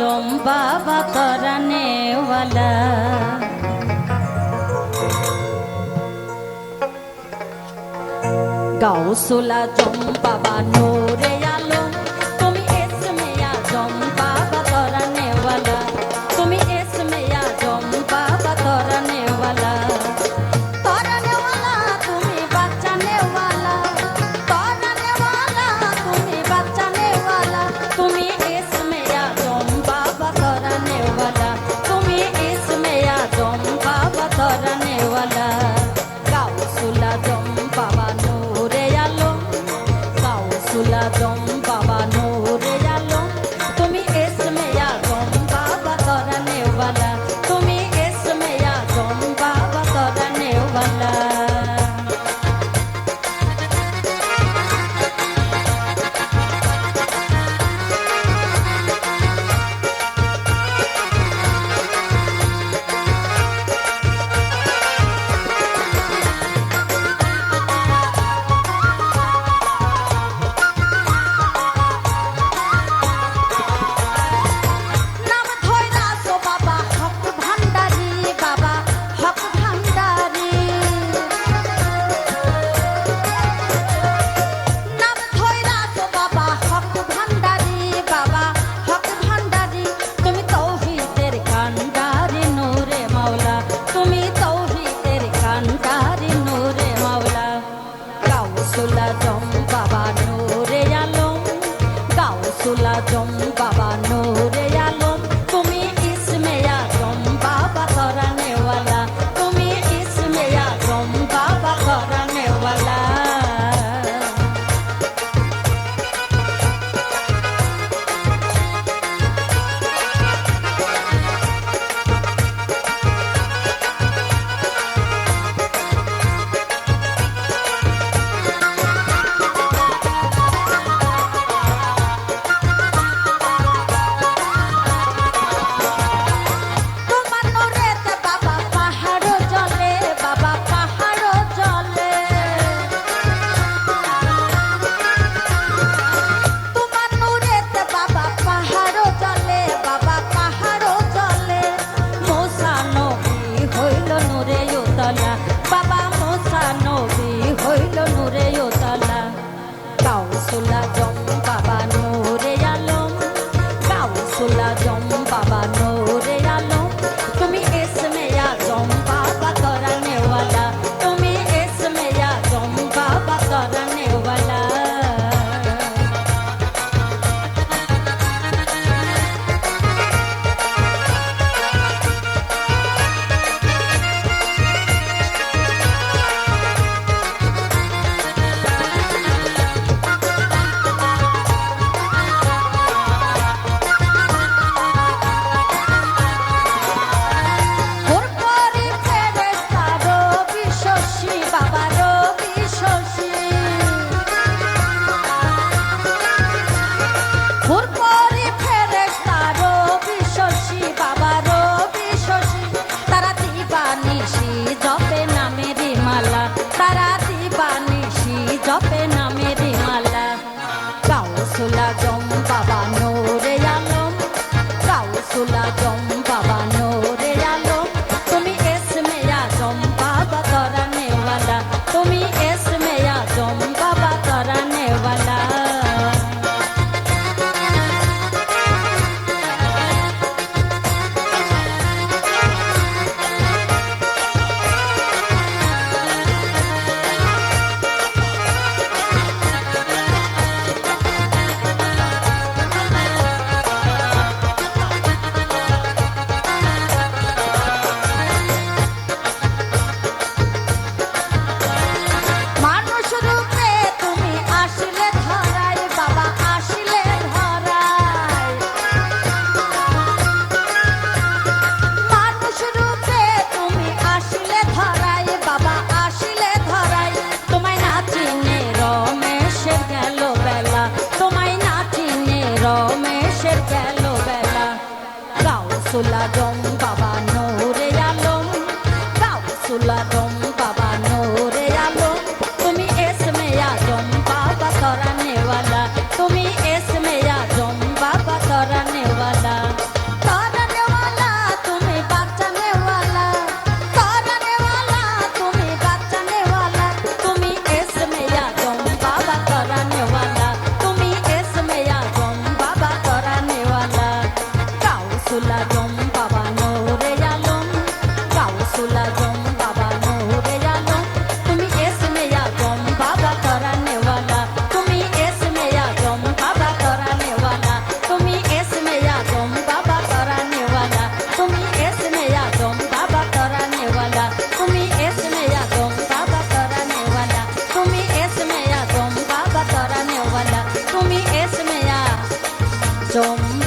আজম বাবা তরানেওয়ালা গাউসুল আজম বাবা নো bum, ba, ba, no. তোলা জম্ম সোলা জম বাবা নো মানুষের গেল বেলা। গাও সোলা son